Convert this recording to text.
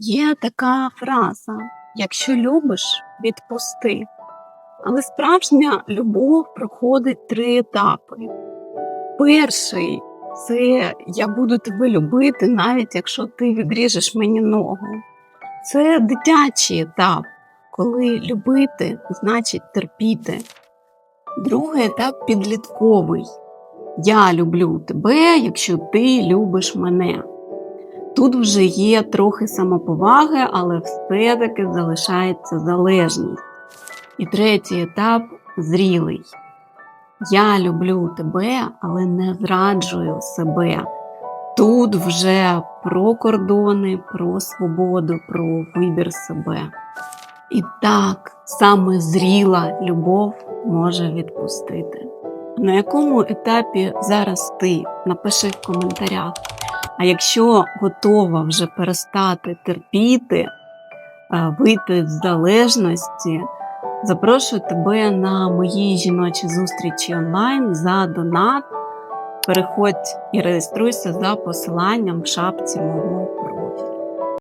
Є така фраза: якщо любиш, відпусти. Але справжня любов проходить три етапи. Перший це я буду тебе любити, навіть якщо ти відріжеш мені ногу. Це дитячий етап, коли любити значить терпіти. Другий етап підлітковий. Я люблю тебе, якщо ти любиш мене. Тут вже є трохи самоповаги, але все-таки залишається залежність. І третій етап зрілий. Я люблю тебе, але не зраджую себе. Тут вже про кордони, про свободу, про вибір себе. І так саме зріла любов може відпустити. На якому етапі зараз ти? Напиши в коментарях. А якщо готова вже перестати терпіти, е, вийти з залежності, запрошую тебе на мої жіночі зустрічі онлайн за донат. Переходь і реєструйся за посиланням в шапці мого